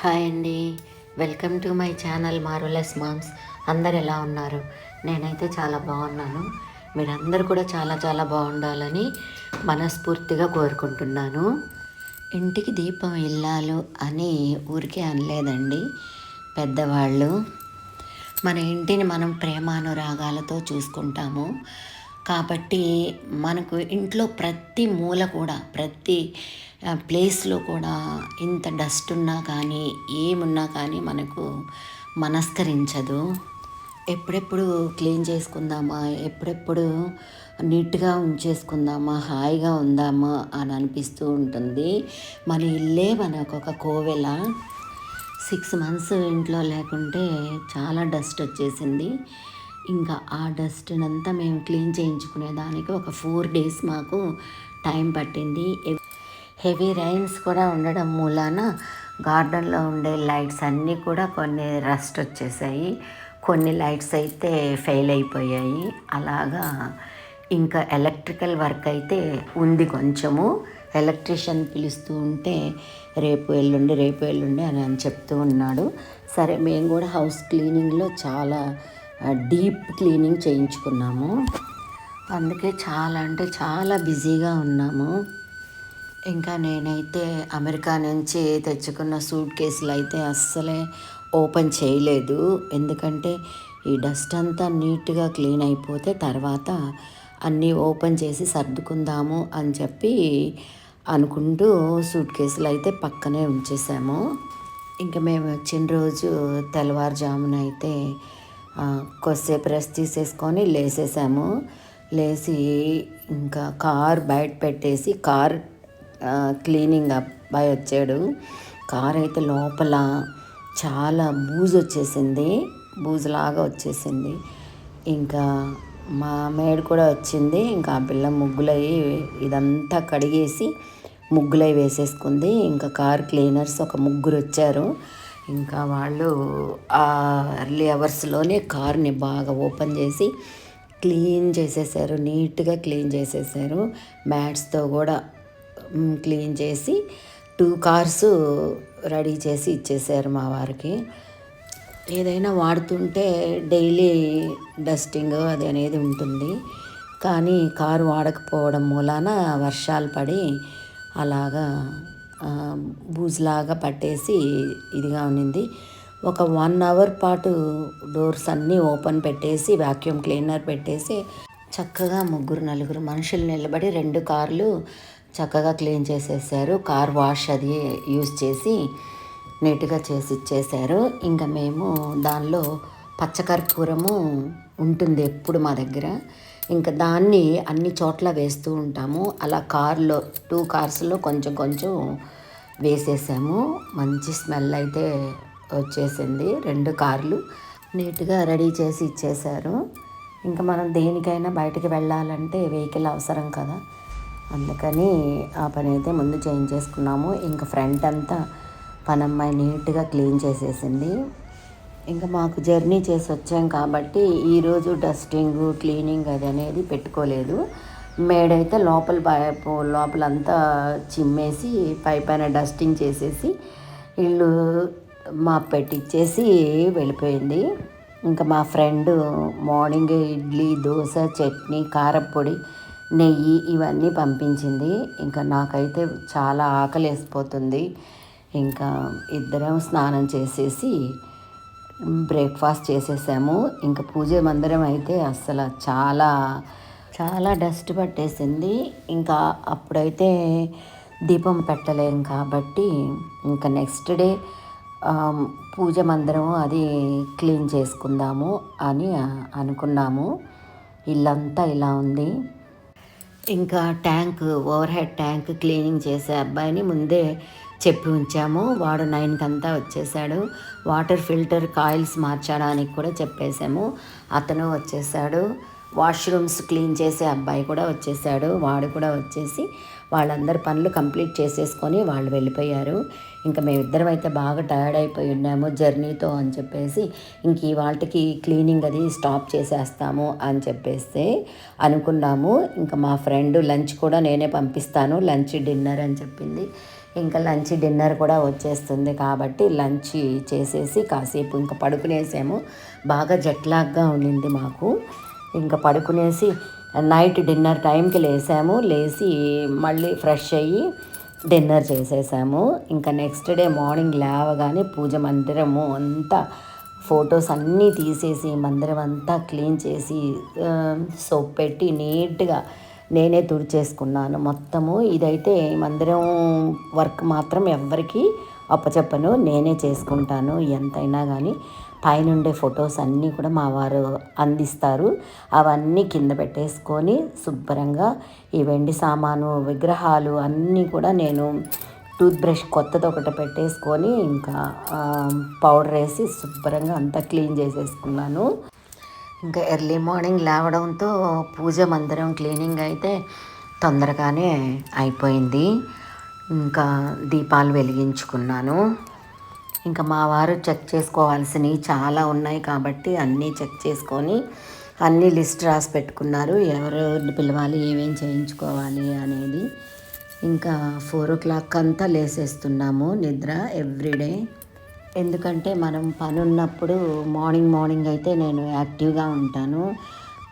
Hi అండి. Welcome to my channel మారులెస్ moms. అందరు ఎలా ఉన్నారు? నేనైతే చాలా బాగున్నాను. మీరందరూ కూడా చాలా చాలా బాగుండాలని మనస్ఫూర్తిగా కోరుకుంటున్నాను. ఇంటికి దీపం ఇల్లాలు అని ఊరికే అనలేదండి పెద్దవాళ్ళు. మన ఇంటిని మనం ప్రేమానురాగాలతో చూసుకుంటాము. కాబట్టి మనకు ఇంట్లో ప్రతి మూల కూడా ప్రతి ప్లేస్లో కూడా ఇంత డస్ట్ ఉన్నా కానీ ఏమున్నా కానీ మనకు మనస్కరించదు. ఎప్పుడెప్పుడు క్లీన్ చేసుకుందామా ఎప్పుడెప్పుడు నీట్గా ఉంచేసుకుందామా హాయిగా ఉందామా అని అనిపిస్తూ ఉంటుంది. మన ఇల్లే మనకు ఒక కోవెల. సిక్స్ మంత్స్ ఇంట్లో లేకుంటే చాలా డస్ట్ వచ్చేసింది. ఇంకా ఆ డస్ట్నంతా మేము క్లీన్ చేయించుకునేదానికి ఒక ఫోర్ డేస్ మాకు టైం పట్టింది. హెవీ రైన్స్ కూడా ఉండడం మూలాన గార్డెన్లో ఉండే లైట్స్ అన్నీ కూడా కొన్ని రస్ట్ వచ్చేసాయి. కొన్ని లైట్స్ అయితే ఫెయిల్ అయిపోయాయి. అలాగా ఇంకా ఎలక్ట్రికల్ వర్క్ అయితే ఉంది కొంచెము. ఎలక్ట్రీషియన్ పిలుస్తూ ఉంటే రేపు ఎల్లుండి రేపు ఎల్లుండి అని అని చెప్తూ ఉన్నాడు. సరే మేము కూడా హౌస్ క్లీనింగ్లో చాలా డీప్ క్లీనింగ్ చేయించుకున్నాము. అందుకే చాలా అంటే చాలా బిజీగా ఉన్నాము. ఇంకా నేనైతే అమెరికా నుంచి తెచ్చుకున్న సూట్ కేసులు అయితే అస్సలే ఓపెన్ చేయలేదు. ఎందుకంటే ఈ డస్ట్ అంతా నీట్గా క్లీన్ అయిపోతే తర్వాత అన్నీ ఓపెన్ చేసి సర్దుకుందాము అని చెప్పి అనుకుంటూ సూట్ కేసులు అయితే పక్కనే ఉంచేసాము. ఇంకా మేము వచ్చిన రోజు తెల్లవారుజామున అయితే కొద్దిసేపు రెస్ట్ తీసేసుకొని లేసేసాము. లేచి ఇంకా కార్ బయట పెట్టేసి కార్ క్లీనింగ్ అబ్బాయి వచ్చాడు. కార్ అయితే లోపల చాలా బూజు వచ్చేసింది. బూజులాగా వచ్చేసింది. ఇంకా మా మేడ్ కూడా వచ్చింది. ఇంకా ఆ పిల్ల ముగ్గులయ్యి ఇదంతా కడిగేసి ముగ్గులై వేసేసుకుంది. ఇంకా కార్ క్లీనర్స్ ఒక ముగ్గురు వచ్చారు. ఇంకా వాళ్ళు ఆ ఎర్లీ అవర్స్లోనే కార్ని బాగా ఓపెన్ చేసి క్లీన్ చేసేసారు నీట్గా క్లీన్ చేసేసారు. మ్యాట్స్తో కూడా క్లీన్ చేసి టూ కార్స్ రెడీ చేసి ఇచ్చేసారు మా వారికి. ఏదైనా వాడుతుంటే డైలీ డస్టింగ్ అది అనేది ఉంటుంది. కానీ కారు వాడకపోవడం మూలాన వర్షాలు పడి అలాగా బూజులాగా పట్టేసి ఇదిగా ఉన్నింది. ఒక వన్ అవర్ పాటు డోర్స్ అన్నీ ఓపెన్ పెట్టేసి వాక్యూమ్ క్లీనర్ పెట్టేసి చక్కగా ముగ్గురు నలుగురు మనుషులు నిలబడి రెండు కార్లు చక్కగా క్లీన్ చేసేసారు. కార్ వాష్ అది యూజ్ చేసి నీట్గా చేసి ఇచ్చేసారు. ఇంకా మేము దానిలో పచ్చకర్పూరము ఉంటుంది ఎప్పుడు మా దగ్గర. ఇంకా దాన్ని అన్ని చోట్ల వేస్తూ ఉంటాము. అలా కార్లో టూ కార్స్లో కొంచెం కొంచెం వేసేసాము. మంచి స్మెల్ అయితే వచ్చేసింది. రెండు కార్లు నీట్గా రెడీ చేసి ఇచ్చేశారు ఇంకా మనం దేనికైనా బయటికి వెళ్ళాలంటే వెహికల్ అవసరం కదా. అందుకని ఆ పని అయితే ముందు చేయించేసుకున్నాము ఇంకా ఫ్రంట్ అంతా పనమ్మాయి నీట్గా క్లీన్ చేసేసింది. ఇంకా మాకు జర్నీ చేసి వచ్చాం కాబట్టి ఈరోజు డస్టింగ్ క్లీనింగ్ అది అనేది పెట్టుకోలేదు. మేడైతే లోపల పైపు లోపలంతా చిమ్మేసి పై పైన డస్టింగ్ చేసేసి ఇల్లు మా పెట్టిచ్చేసి వెళ్ళిపోయింది. ఇంకా మా ఫ్రెండ్ మార్నింగ్ ఇడ్లీ దోశ చట్నీ కారపొడి నెయ్యి ఇవన్నీ పంపించింది. ఇంకా నాకైతే చాలా ఆకలి వేసిపోతుంది ఇంకా ఇద్దరం స్నానం చేసేసి బ్రేక్ఫాస్ట్ చేసేసాము. ఇంకా పూజ మందిరం అయితే అస్సలు చాలా చాలా డస్ట్ పట్టేసింది. ఇంకా అప్పుడైతే దీపం పెట్టలేం కాబట్టి ఇంకా నెక్స్ట్ డే పూజ మందిరం అది క్లీన్ చేసుకుందాము అని అనుకున్నాము. ఇల్లంతా ఇలా ఉంది. ఇంకా tank overhead tank cleaning చేసే అబ్బాయిని ముందే చెప్పి ఉంచాము. వాడు నైన్కి అంతా వచ్చేసాడు. వాటర్ ఫిల్టర్ కాయిల్స్ మార్చడానికి కూడా చెప్పేశాము. అతను వచ్చేసాడు. వాష్రూమ్స్ క్లీన్ చేసే అబ్బాయి కూడా వచ్చేసాడు. వాడు కూడా వచ్చేసి వాళ్ళందరి పనులు కంప్లీట్ చేసేసుకొని వాళ్ళు వెళ్ళిపోయారు. ఇంకా మేమిద్దరం అయితే బాగా టైర్డ్ అయిపోయి ఉన్నాము. జర్నీతో అని చెప్పేసి ఇంక ఈ వాళ్ళకి క్లీనింగ్ అది స్టాప్ చేసేస్తాము అని చెప్పేసి అనుకున్నాము. ఇంకా మా ఫ్రెండ్ లంచ్ కూడా నేనే పంపిస్తాను. లంచ్ డిన్నర్ అని చెప్పింది. ఇంకా లంచ్ డిన్నర్ కూడా వచ్చేస్తుంది కాబట్టి లంచ్ చేసేసి కాసేపు ఇంకా పడుకునేసాము. బాగా జట్లాగ్గా ఉండింది మాకు. ఇంకా పడుకునేసి నైట్ డిన్నర్ టైంకి లేసాము. లేచి మళ్ళీ ఫ్రెష్ అయ్యి డిన్నర్ చేసేసాము. ఇంకా నెక్స్ట్ డే మార్నింగ్ లేవగానే పూజ మందిరము అంతా ఫొటోస్ అన్నీ తీసేసి మందిరం అంతా క్లీన్ చేసి సోప్ పెట్టి నీట్గా నేనే తుడిచేసుకున్నాను మొత్తము ఇదైతే మందిరం వర్క్ మాత్రం ఎవ్వరికీ అప్పచెప్పను. నేనే చేసుకుంటాను. ఎంతైనా కానీ పైనుండే ఫొటోస్ అన్నీ కూడా మా వారు అందిస్తారు. అవన్నీ కింద పెట్టేసుకొని శుభ్రంగా ఈ వెండి సామాను విగ్రహాలు అన్నీ కూడా నేను టూత్ బ్రష్ కొత్తది ఒకటి పెట్టేసుకొని ఇంకా పౌడర్ వేసి శుభ్రంగా అంతా క్లీన్ చేసేసుకున్నాను. ఇంకా ఎర్లీ మార్నింగ్ లేవడంతో పూజ మందిరం క్లీనింగ్ అయితే తొందరగానే అయిపోయింది. ఇంకా దీపాలు వెలిగించుకున్నాను. ఇంకా మా వారు చెక్ చేసుకోవాల్సినవి చాలా ఉన్నాయి కాబట్టి అన్నీ చెక్ చేసుకొని అన్నీ లిస్ట్ రాసి పెట్టుకున్నారు. ఎవరు పిలవాలి ఏమేం చేయించుకోవాలి అనేది. ఇంకా ఫోర్ ఓ క్లాక్ అంతా లేసేస్తున్నాము. నిద్ర ఎవ్రీడే ఎందుకంటే మనం పని ఉన్నప్పుడు మార్నింగ్ మార్నింగ్ అయితే నేను యాక్టివ్గా ఉంటాను.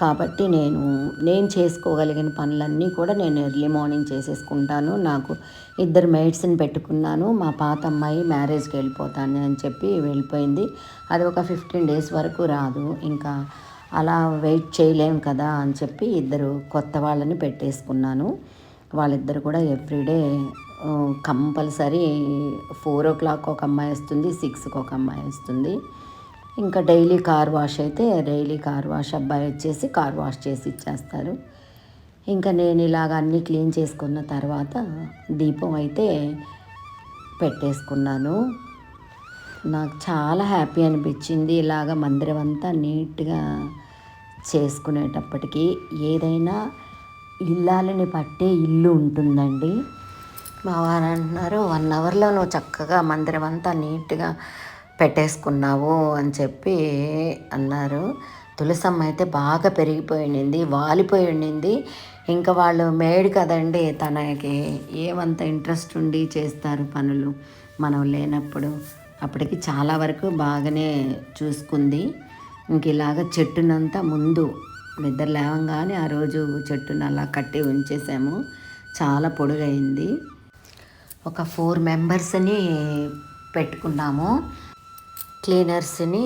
కాబట్టి నేను నేను చేసుకోగలిగిన పనులన్నీ కూడా నేను ఎర్లీ మార్నింగ్ చేసేసుకుంటాను. నాకు ఇద్దరు మెయిడ్స్ని పెట్టుకున్నాను. మా పాత అమ్మాయి మ్యారేజ్కి వెళ్ళిపోతాను అని చెప్పి వెళ్ళిపోయింది. అది ఒక ఫిఫ్టీన్ డేస్ వరకు రాదు. ఇంకా అలా వెయిట్ చేయలేం కదా అని చెప్పి ఇద్దరు కొత్త వాళ్ళని పెట్టేసుకున్నాను. వాళ్ళిద్దరు కూడా everyday compulsory four o'clock ఒక అమ్మాయి వస్తుంది సిక్స్కి ఒక అమ్మాయి వస్తుంది. ఇంకా డైలీ కార్ వాష్ అయితే డైలీ కార్ వాష్ అబ్బాయి వచ్చేసి కార్ వాష్ చేసి ఇచ్చేస్తారు. ఇంకా నేను ఇలాగ అన్నీ క్లీన్ చేసుకున్న తర్వాత దీపం అయితే పెట్టేసుకున్నాను. నాకు చాలా హ్యాపీ అనిపించింది ఇలాగ మందిరం అంతా నీట్గా చేసుకునేటప్పటికి. ఏదైనా ఇల్లాలని పట్టే ఇల్లు ఉంటుందండి. మా వారు అంటున్నారు వన్ అవర్లో నువ్వు చక్కగా మందిరం అంతా నీట్గా పెట్టేసుకున్నావు అని చెప్పి అన్నారు. తులసమ్మ అయితే బాగా పెరిగిపోయి ఉండింది వాలిపోయి ఉండింది. ఇంకా వాళ్ళు మేడ్ కదండి తనకి ఏమంత ఇంట్రెస్ట్ ఉండి చేస్తారు పనులు మనం లేనప్పుడు. అప్పటికి చాలా వరకు బాగానే చూసుకుంది. ఇంక ఇలాగ చెట్టునంతా ముందు నిద్ర లేవంగానే ఆ రోజు చెట్టును అలా కట్టి ఉంచేసాము. చాలా పొడుగైంది. ఒక ఫోర్ మెంబర్స్ని పెట్టుకున్నాము. క్లీనర్స్ని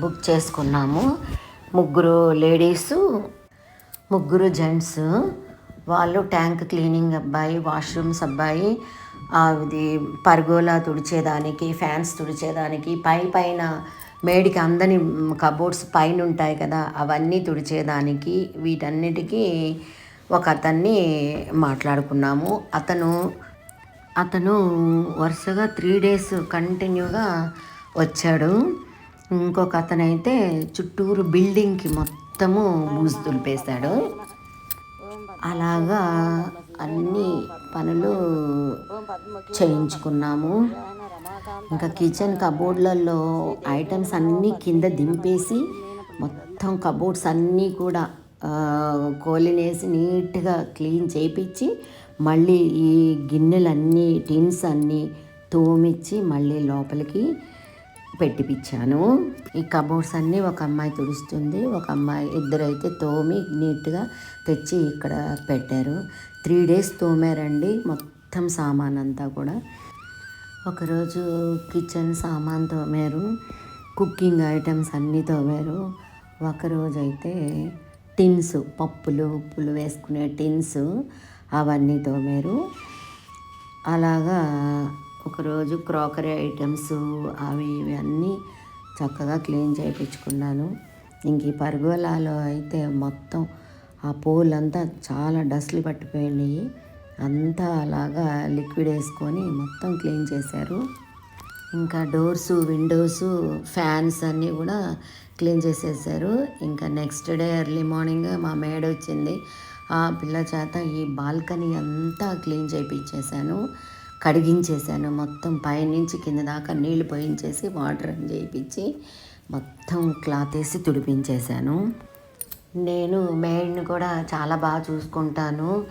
బుక్ చేసుకున్నాము. ముగ్గురు లేడీసు ముగ్గురు జెంట్స్ వాళ్ళు ట్యాంక్ క్లీనింగ్ అబ్బాయి వాష్రూమ్స్ అబ్బాయి అది పర్గోలా తుడిచేదానికి ఫ్యాన్స్ తుడిచేదానికి పై పైన మేడికి అందని కబోర్డ్స్ పైన ఉంటాయి కదా అవన్నీ తుడిచేదానికి వీటన్నిటికీ ఒక అతన్ని మాట్లాడుకున్నాము. అతను అతను వరుసగా త్రీ డేస్ కంటిన్యూగా వచ్చాడు. ఇంకొక అతనైతే చుట్టూరు బిల్డింగ్కి మొత్తము బూజు దులిపేశాడు అలాగా అన్ని పనులు చేయించుకున్నాము. ఇంకా కిచెన్ కబోర్డ్లలో ఐటమ్స్ అన్నీ కింద దింపేసి మొత్తం కబోర్డ్స్ అన్నీ కూడా కోలినేసి నీట్గా క్లీన్ చేయించి మళ్ళీ ఈ గిన్నెలన్నీ టిన్స్ అన్నీ తోమిచ్చి మళ్ళీ లోపలికి పెట్టిపించాను ఈ కబోర్డ్స్ అన్నీ ఒక అమ్మాయి తుడుస్తుంది. ఒక అమ్మాయి ఇద్దరైతే తోమి నీట్గా తెచ్చి ఇక్కడ పెట్టారు. త్రీ డేస్ తోమారండి మొత్తం సామాన్ అంతా కూడా. ఒకరోజు కిచెన్ సామాన్ తోమారు కుకింగ్ ఐటమ్స్ అన్నీ తోమారు. ఒకరోజైతే టిన్స్ పప్పులు ఉప్పులు వేసుకునే టిన్స్. అవన్నీ తోమారు అలాగా ఒకరోజు క్రాకరీ ఐటమ్స్ అవి ఇవి అన్నీ చక్కగా క్లీన్ చేయించుకున్నాను. ఇంక ఈ పరుగులాలో అయితే మొత్తం ఆ పూలంతా చాలా డస్ట్లు పట్టిపోయినాయి. అంతా అలాగా లిక్విడ్ వేసుకొని మొత్తం క్లీన్ చేశారు. ఇంకా డోర్స్ విండోస్ ఫ్యాన్స్ అన్నీ కూడా క్లీన్ చేసేసారు. ఇంకా నెక్స్ట్ డే ఎర్లీ మార్నింగ్ మా మేడ వచ్చింది ఆ పిల్ల చేత ఈ బాల్కనీ అంతా క్లీన్ చేయించేశాను కడిగించేసాను. మొత్తం పైనుంచి కింద దాకా నీళ్ళు పోయించేసి వాటర్ అని చేయించి మొత్తం క్లాత్ వేసి తుడిపించేశాను నేను మేడ్ని కూడా చాలా బాగా చూసుకుంటాను.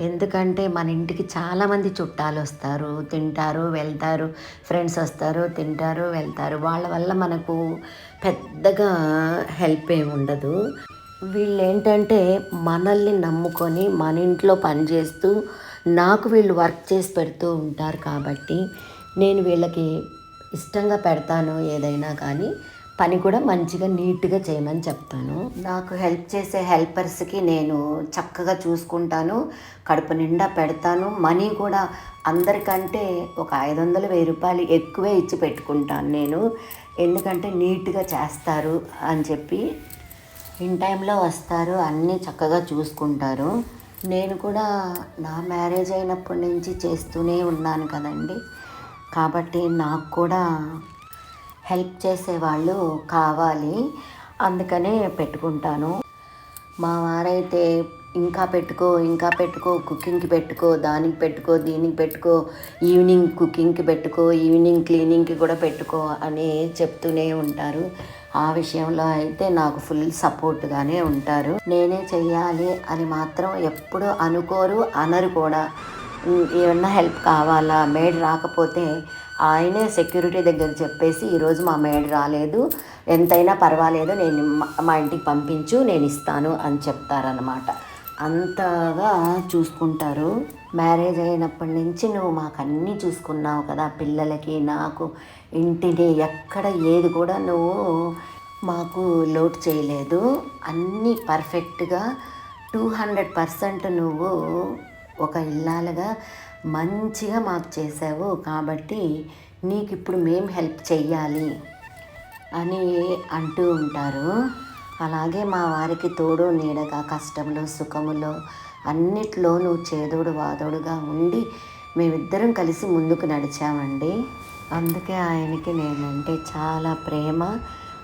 ఎందుకంటే మన ఇంటికి చాలామంది చుట్టాలు వస్తారు. తింటారు వెళ్తారు ఫ్రెండ్స్ వస్తారు తింటారు వెళ్తారు. వాళ్ళ వల్ల మనకు పెద్దగా హెల్ప్ ఏమి ఉండదు. వీళ్ళు ఏంటంటే మనల్ని నమ్ముకొని మన ఇంట్లో పనిచేస్తూ నాకు వీళ్ళు వర్క్ చేసి పెడుతూ ఉంటారు కాబట్టి నేను వీళ్ళకి ఇష్టంగా పెడతాను ఏదైనా కానీ పని కూడా మంచిగా నీట్గా చేయమని చెప్తాను. నాకు హెల్ప్ చేసే హెల్పర్స్కి నేను చక్కగా చూసుకుంటాను కడుపు నిండా పెడతాను. మనీ కూడా అందరికంటే ఒక ఐదు వందలు వెయ్యి రూపాయలు ఎక్కువే ఇచ్చి పెట్టుకుంటాను నేను. ఎందుకంటే నీట్గా చేస్తారు అని చెప్పి ఇన్ టైంలో వస్తారు అన్నీ చక్కగా చూసుకుంటారు. నేను కూడా నా మ్యారేజ్ అయినప్పటి నుంచి చేస్తూనే ఉన్నాను కదండి. కాబట్టి నాకు కూడా హెల్ప్ చేసేవాళ్ళు కావాలి. అందుకనే పెట్టుకుంటాను. మా వారైతే ఇంకా పెట్టుకో ఇంకా పెట్టుకో కుకింగ్కి పెట్టుకో దానికి పెట్టుకో దీనికి పెట్టుకో ఈవినింగ్ కుకింగ్కి పెట్టుకో ఈవినింగ్ క్లీనింగ్కి కూడా పెట్టుకో అని చెప్తూనే ఉంటారు. ఆ విషయంలో అయితే నాకు ఫుల్ సపోర్ట్గానే ఉంటారు. నేనే చెయ్యాలి అని మాత్రం ఎప్పుడు అనుకోరు అనరు కూడా. ఏమన్నా హెల్ప్ కావాలా? మేడ్ రాకపోతే ఆయనే సెక్యూరిటీ దగ్గర చెప్పేసి ఈరోజు మా మేడ్ రాలేదు. ఎంతైనా పర్వాలేదు నేను మా- మా ఇంటికి పంపించు నేను ఇస్తాను అని చెప్తారనమాట అంతగా చూసుకుంటారు. మ్యారేజ్ అయినప్పటి నుంచి నువ్వు మాకు అన్నీ చూసుకున్నావు కదా పిల్లలకి నాకు ఇంటిని ఎక్కడ ఏది కూడా నువ్వు మాకు లోటు చేయలేదు. అన్నీ పర్ఫెక్ట్గా టూ హండ్రెడ్ పర్సెంట్ నువ్వు ఒక ఇల్లాలుగా మంచిగా మాకు చేసావు. కాబట్టి నీకు ఇప్పుడు మేము హెల్ప్ చెయ్యాలి అని అంటూ ఉంటారు. అలాగే మా వారికి తోడు నీడగా కష్టంలో సుఖములో అన్నిట్లోనూ చేదోడు వాదోడుగా ఉండి మేమిద్దరం కలిసి ముందుకు నడిచామండి. అందుకే ఆయనకి నేనంటే చాలా ప్రేమ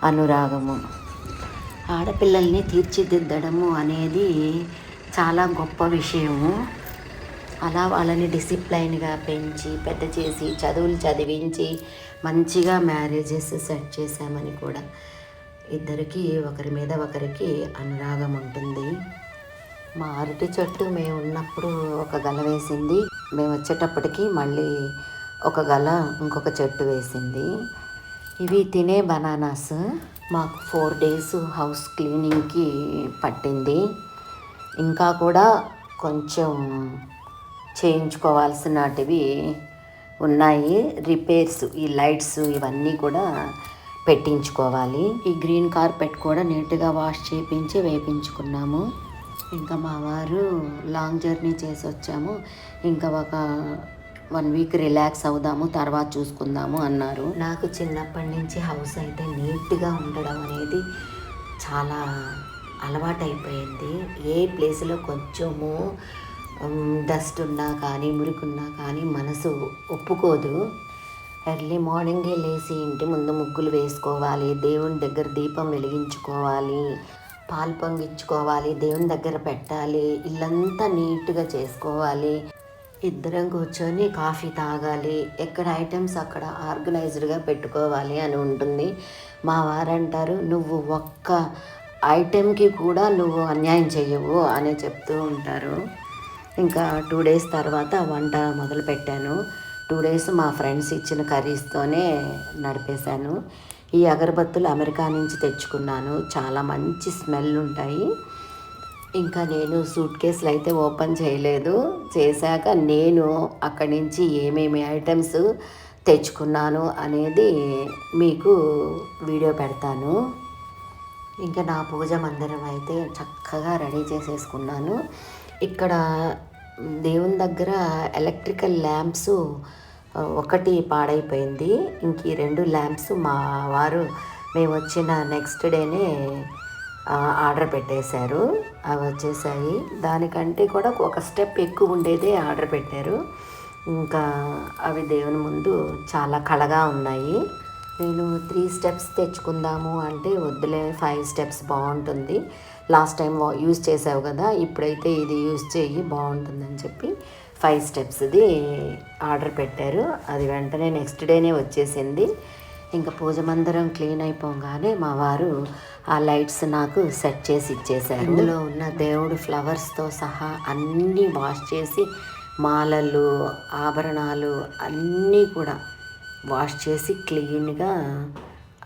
అనురాగము. ఆడపిల్లల్ని తీర్చిదిద్దడము అనేది చాలా గొప్ప విషయము. అలా వాళ్ళని డిసిప్లైన్గా పెంచి పెద్ద చేసి చదువులు చదివించి మంచిగా మ్యారేజెస్ సెట్ చేశామని కూడా ఇద్దరికి ఒకరి మీద ఒకరికి అనురాగం ఉంటుంది. మా అరటి చెట్టు మేము ఉన్నప్పుడు ఒక గల వేసింది. మేము వచ్చేటప్పటికి మళ్ళీ ఒక గల ఇంకొక చెట్టు వేసింది. ఇవి తినే బనానాస్. మాకు ఫోర్ డేస్ హౌస్ క్లీనింగ్కి పట్టింది. ఇంకా కూడా కొంచెం చేయించుకోవాల్సినటివి ఉన్నాయి. రిపేర్స్ ఈ లైట్స్ ఇవన్నీ కూడా పెట్టించుకోవాలి. ఈ గ్రీన్ కార్పెట్ కూడా నీట్గా వాష్ చేయించి వేపించుకున్నాము. ఇంకా మా వారు లాంగ్ జర్నీ చేసి వచ్చాము. ఇంకా ఒక వన్ వీక్ రిలాక్స్ అవుదాము తర్వాత చూసుకుందాము అన్నారు. నాకు చిన్నప్పటి నుంచి హౌస్ అయితే నీట్గా ఉండడం అనేది చాలా అలవాటైపోయింది. ఏ ప్లేస్లో కొంచెము డస్ట్ ఉన్నా కానీ మురికున్నా కానీ మనసు ఒప్పుకోదు. ఎర్లీ మార్నింగే లేచి ఇంటి ముందు ముగ్గులు వేసుకోవాలి దేవుని దగ్గర దీపం వెలిగించుకోవాలి పాలు పొంగించుకోవాలి దేవుని దగ్గర పెట్టాలి ఇల్లంతా నీట్గా చేసుకోవాలి. ఇద్దరం కూర్చొని కాఫీ తాగాలి. ఎక్కడ ఐటమ్స్ అక్కడ ఆర్గనైజ్డ్గా పెట్టుకోవాలి అని ఉంటుంది. మా వారంటారు నువ్వు ఒక్క ఐటెంకి కూడా నువ్వు అన్యాయం చేయవు అని చెప్తూ ఉంటారు. ఇంకా టూ డేస్ తర్వాత వంట మొదలు పెట్టాను టూ డేస్ మా ఫ్రెండ్స్ ఇచ్చిన కర్రీస్తోనే నడిపేశాను. ఈ అగరబత్తులు అమెరికా నుంచి తెచ్చుకున్నాను. చాలా మంచి స్మెల్ ఉంటాయి. ఇంకా నేను సూట్ కేసులు అయితే ఓపెన్ చేయలేదు. చేశాక నేను అక్కడి నుంచి ఏమేమి ఐటమ్స్ తెచ్చుకున్నాను అనేది మీకు వీడియో పెడతాను. ఇంకా నా పూజ మందిరం అయితే చక్కగా రెడీ చేసేసుకున్నాను. ఇక్కడ దేవుని దగ్గర ఎలక్ట్రికల్ ల్యాంప్స్ ఒకటి పాడైపోయింది. ఇంక ఈ రెండు ల్యాంప్స్ మా వారు మేము వచ్చిన నెక్స్ట్ డేనే ఆర్డర్ పెట్టేశారు. అవి వచ్చేసాయి. దానికంటే కూడా ఒక స్టెప్ ఎక్కువ ఉండేదే ఆర్డర్ పెట్టారు. ఇంకా అవి దేవుని ముందు చాలా కళగా ఉన్నాయి. నేను త్రీ స్టెప్స్ తెచ్చుకుందాము అంటే వద్దులే ఫైవ్ స్టెప్స్ బాగుంటుంది. లాస్ట్ టైం యూజ్ చేసావు కదా ఇప్పుడైతే ఇది యూజ్ చేయి బాగుంటుందని చెప్పి ఫైవ్ స్టెప్స్ది ఆర్డర్ పెట్టారు. అది వెంటనే నెక్స్ట్ డేనే వచ్చేసింది. ఇంకా పూజ మందిరం క్లీన్ అయిపోగానే మా వారు ఆ లైట్స్ నాకు సెట్ చేసి ఇచ్చేసారు ఇందులో ఉన్న దేవుడు ఫ్లవర్స్తో సహా అన్నీ వాష్ చేసి మాలలు ఆభరణాలు అన్నీ కూడా వాష్ చేసి క్లీన్గా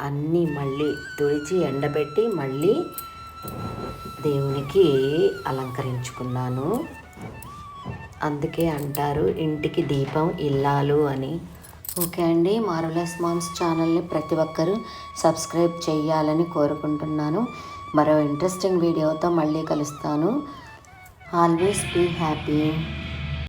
అన్నీ మళ్ళీ తుడిచి ఎండబెట్టి మళ్ళీ దేవునికి అలంకరించుకున్నాను. అందుకే అంటారు ఇంటికి దీపం ఇల్లాలు అని. ఓకే అండి మారులస్ మామ్స్ ఛానల్ని ప్రతి ఒక్కరూ సబ్స్క్రైబ్ చేయాలని కోరుకుంటున్నాను. మరో ఇంట్రెస్టింగ్ వీడియోతో మళ్ళీ కలుస్తాను. Always be happy